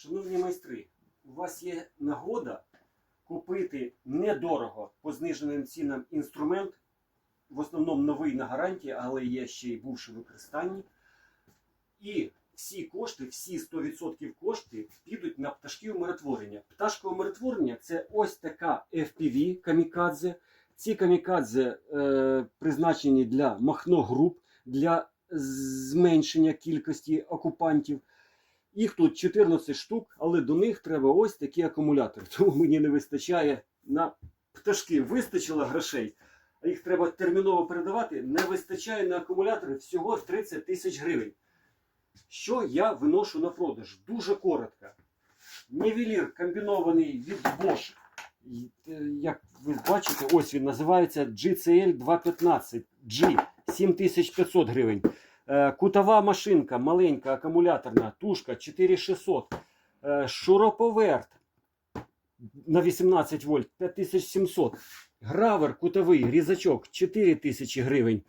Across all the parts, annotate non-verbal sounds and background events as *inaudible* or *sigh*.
Шановні майстри, у вас є нагода купити недорого по зниженим цінам інструмент, в основному новий на гарантії, але є ще й бувши в використанні. І всі кошти, всі 100% кошти підуть на пташки умиротворення. Пташка умиротворення це ось така FPV камікадзе. Ці камікадзе е, призначені для махно-груп, для зменшення кількості окупантів. Їх тут 14 штук, але до них треба ось такі акумулятори. *laughs* Тому мені не вистачає на пташки. Вистачило грошей, а їх треба терміново передавати. Не вистачає на акумулятори всього 30 тисяч гривень. Що я виношу на продаж? Дуже коротко. Нівелір комбінований від Bosch. Е, Як ви бачите, ось він називається GCL 215 G 7500 гривень. Е, Кутова машинка маленька, акумуляторна, тушка 4600. Е, Шуроповерт на 18 вольт 5700. Гравер кутовий, різачок 4000 гривень.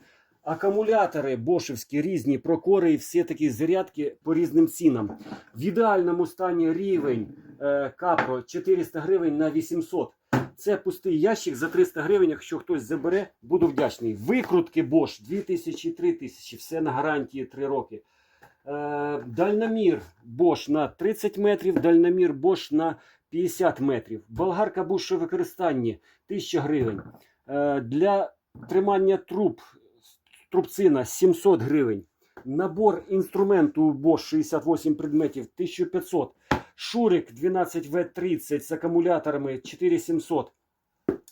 Акумулятори бошевські різні, прокори і всі такі зарядки по різним цінам. В ідеальному стані рівень капро 400 гривень на 800. Це пустий ящик за 300 гривень. Якщо хтось забере, буду вдячний. Викрутки Bosch 2000-3000, все на гарантії 3 роки. Е, дальномір Bosch на 30 метрів, дальномір Bosch на 50 метрів. Болгарка Bosch у використанні 1000 гривень. Е, для тримання труб трубцина 700 гривень. Набор інструменту Bosch 68 предметів 1500. Шурик 12В30 з акумуляторами 4700.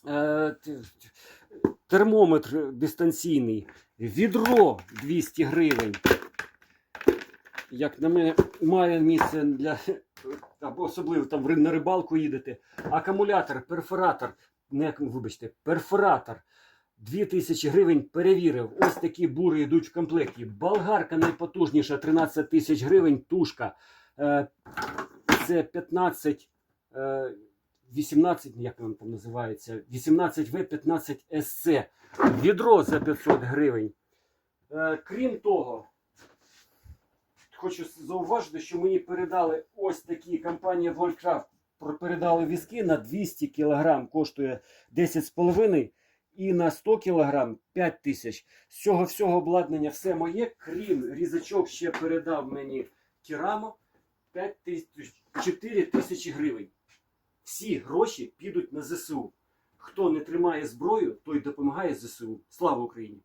Е, термометр дистанційний. Відро 200 гривень. Як на мене, має місце для або особливо там на рибалку їдете. Акумулятор, перфоратор, не вибачте, перфоратор 2000 гривень перевірив. Ось такі бури йдуть в комплекті. Болгарка найпотужніша 13 тисяч гривень, тушка. Е, Це 15, е, 18, як воно там називається, 18В, 15 СЦ. Відро за 500 гривень. Е, Крім того, хочу зауважити, що мені передали ось такі компанія Volcraft передали візки на 200 кг, коштує 10,5 і на 100 кг 5 тисяч. З цього всього обладнання все моє, крім різачок ще передав мені Керамо 5 тисяч, 4 тисячі гривень. Всі гроші підуть на ЗСУ. Хто не тримає зброю, той допомагає ЗСУ. Слава Україні!